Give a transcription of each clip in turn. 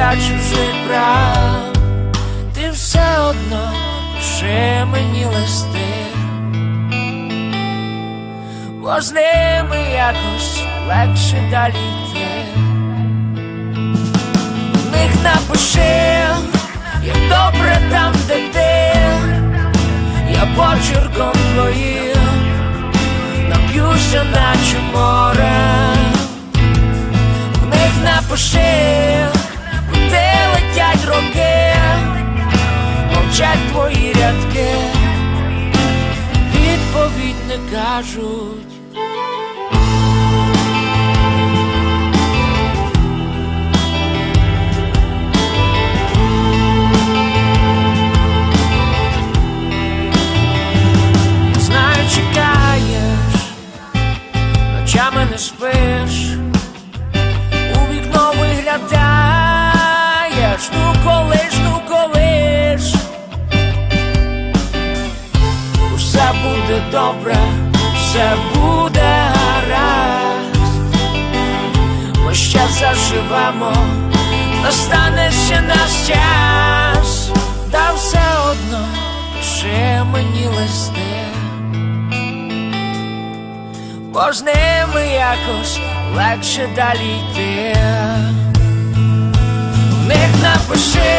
біля чужих брав, ти все одно ще мені листи, бо з ними якось легше далі йти. В них напиши, як добре там, де ти, я почерком твоїм нап'юся, наче море. В них напиши, не кажуть. Знаю, чекаєш, ночами не спиш, у вікно виглядаєш, буде добре, все буде гаразд, ми ще заживемо, настане ще наш час, та все одно пиши мені листи. Бо з ними якось легше далі йти. В них напиши,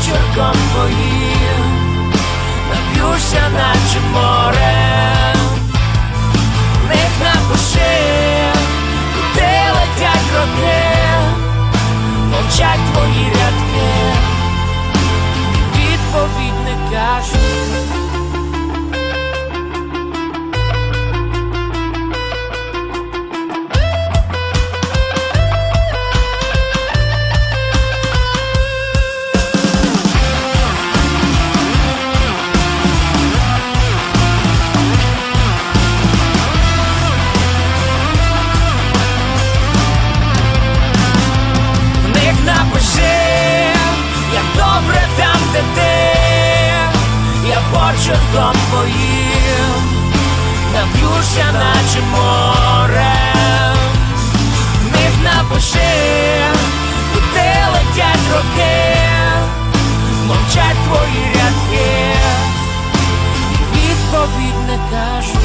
почерком твоїм нап'юся, наче море. В них напиши, куди летять роки, мовчать твої рядки, відповідь не кажуть. Мовчать твої рядки, відповідь не.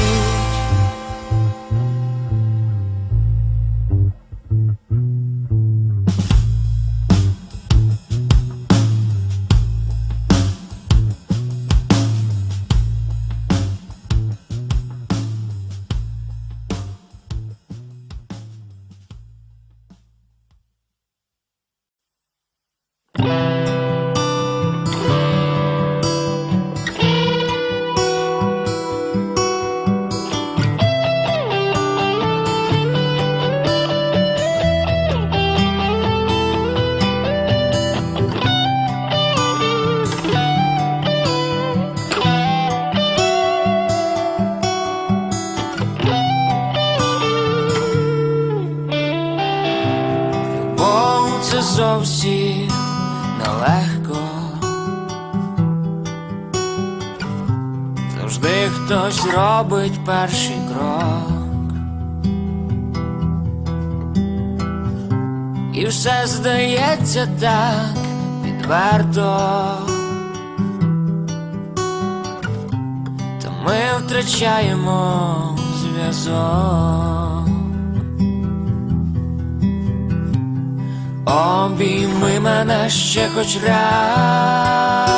Це зовсім нелегко. Завжди хтось робить перший крок. І все здається так відверто. Та ми втрачаємо зв'язок. Обійми мене ще хоч раз.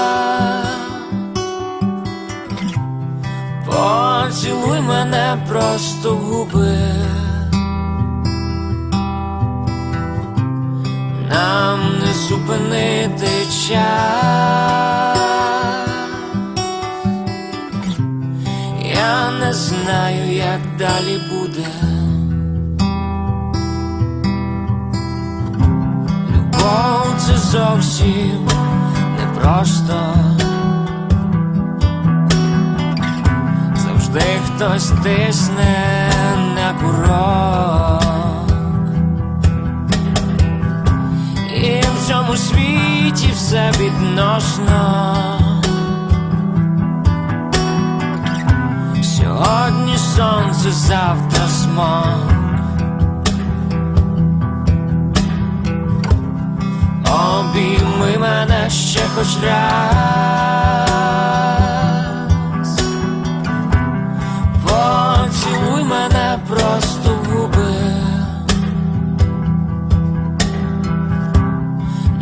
Поцілуй мене просто губи. Нам не зупинити час. Я не знаю, як далі буде Це зовсім непросто. Завжди хтось тисне на курок. І в цьому світі все відносно. Сьогодні сонце, завтра спека. Ще хоч раз. Поцілуй мене просто в губи.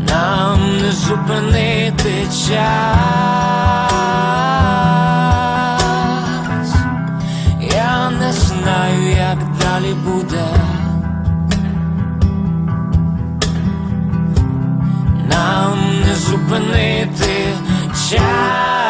Нам не зупинити час. Зупинити час.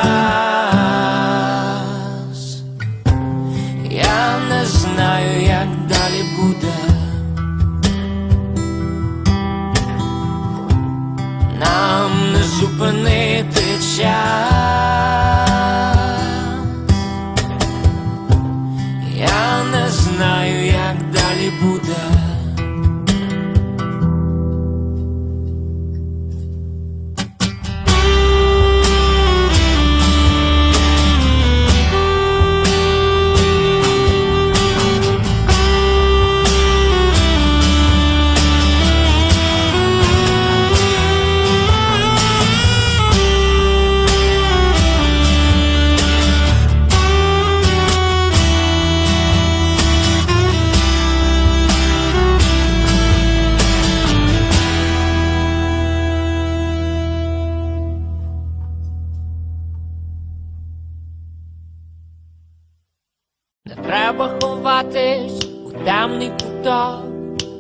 Треба ховатись у темний куток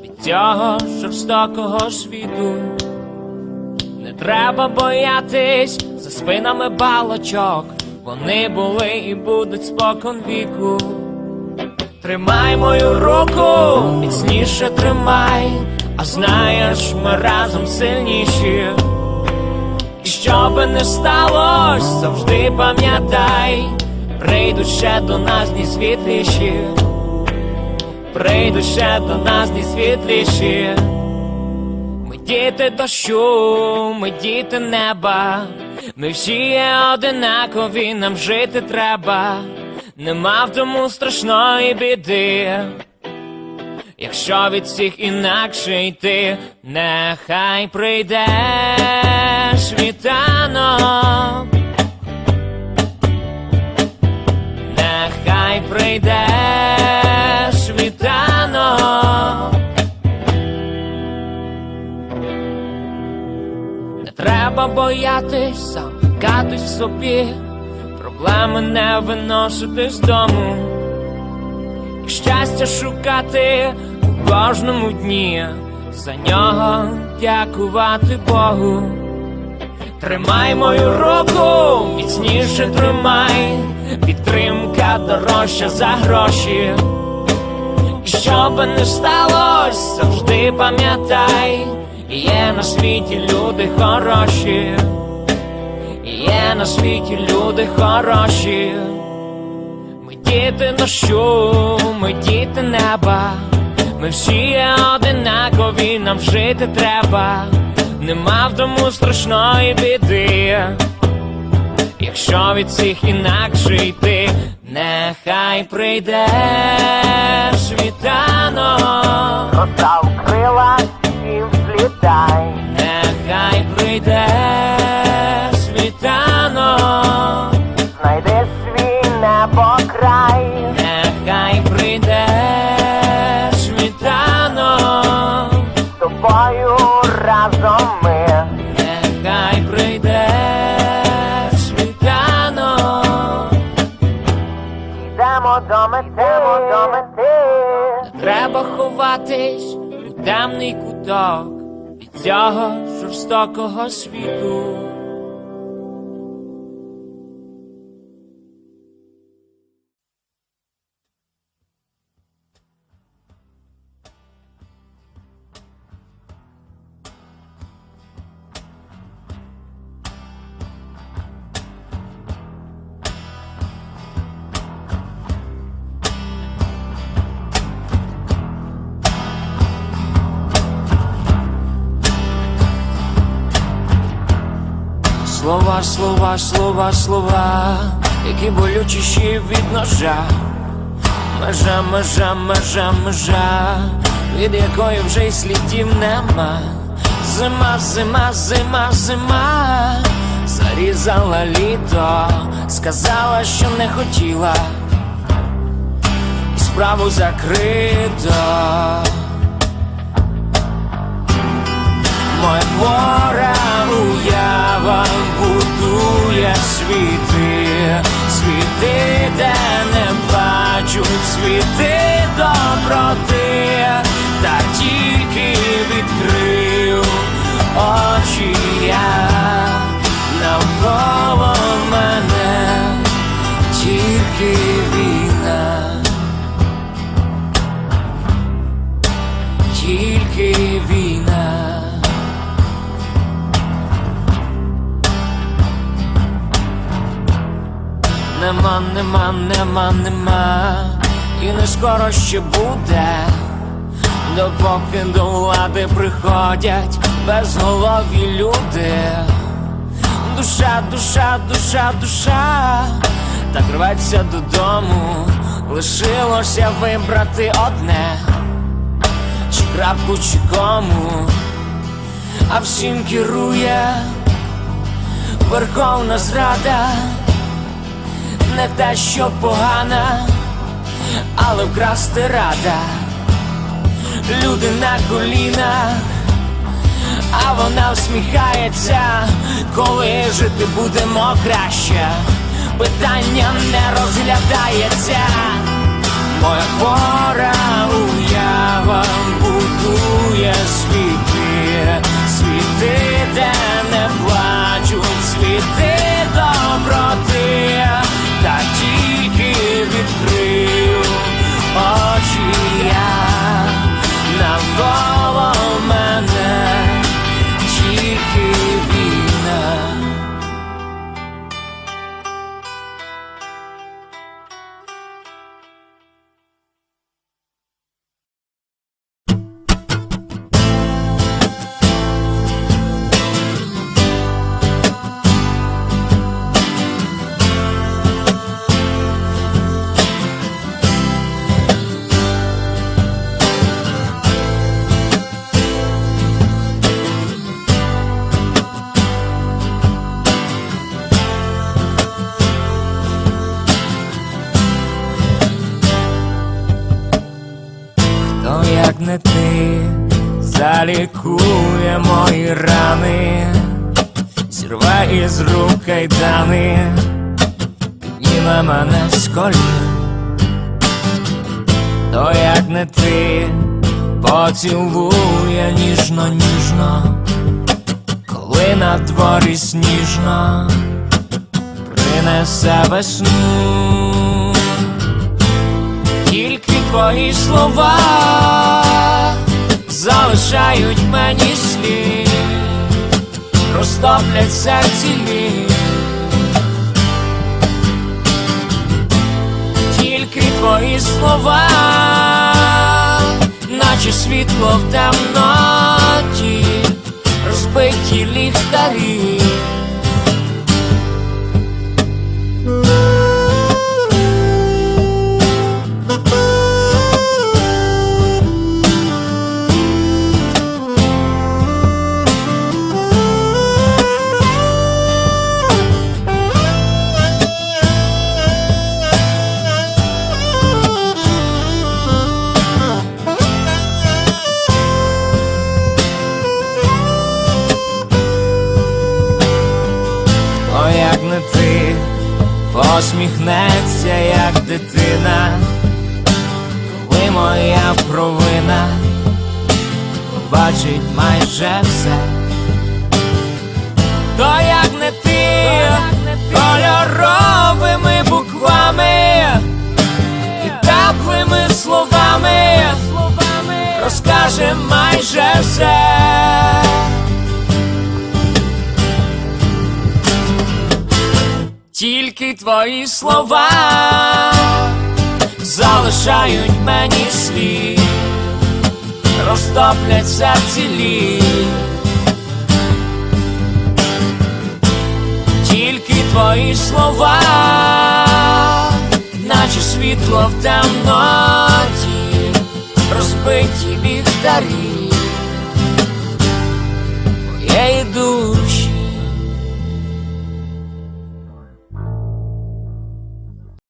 від цього жорстокого світу. Не треба боятись за спинами балочок. Вони були і будуть спокон віку. Тримай мою руку, міцніше тримай, а знаєш, ми разом сильніші. І що би не сталося, завжди пам'ятай, прийдуть ще до нас дні світліші, прийдуть ще до нас дні світліші. Ми діти дощу, ми діти неба, ми всі є одинакові, нам жити треба, нема в тому страшної біди. Якщо від всіх інакше йти, нехай прийде треба боятись, замкатись в собі, проблеми не виносити з дому. І щастя шукати у кожному дні, за нього дякувати Богу. Тримай мою руку, міцніше тримай, підтримка дорожча за гроші. І що би не сталося, завжди пам'ятай, є на світі люди хороші, є на світі люди хороші. Ми діти дощу, ми діти неба, ми всі одинакові, нам жити треба, нема в тому страшної біди. Якщо від всіх інакше йти, нехай прийде світанок, Розстав крила і взлітай, нехай прийде світанок, знайди свій небокрай, нехай прийде світанок. з тобою разом ми. Нехай прийде світанок, йдемо до мети, йдемо до мети. треба ховатись у темний куток цього жорстокого світу. Слова, слова, слова, слова, які болючіші від ножа. Межа, межа, межа, межа, від якої вже й слідів нема. Зима, зима, зима, зима, зарізала літо, сказала, що не хотіла, і справу закрито. Моя хвора уява будує світи, світи, де не бачуть світи доброти, та тільки відкрив очі я Нема, нема, нема, і не скоро ще буде, допоки до влади приходять безголові люди. Душа, душа, душа, душа, так рветься додому, лишилося вибрати одне, чи крапку, чи кому, а всім керує верховна зрада не те, що погана, але вкрасти рада. Люди на колінах, а вона всміхається, коли жити будемо краще. Питання не розглядається. Моя хвора як не ти залікує мої рани, зірве із рук кайдани, підніме мене з колін. Хто як не ти поцілує ніжно, ніжно, коли на дворі сніжно принесе весну. Тільки твої слова залишають мені слів, розтоплять серці мій Тільки твої слова, наче світло в темноті, розбиті ліхтарі. Посміхнеться, як дитина, коли моя провина бачить майже все. То як не ти кольоровими буквами і теплими словами розкаже майже все. Тільки твої слова залишають мені слід, розтоплять серці лід. Тільки твої слова, наче світло в темноті, розбиті ліхтарі,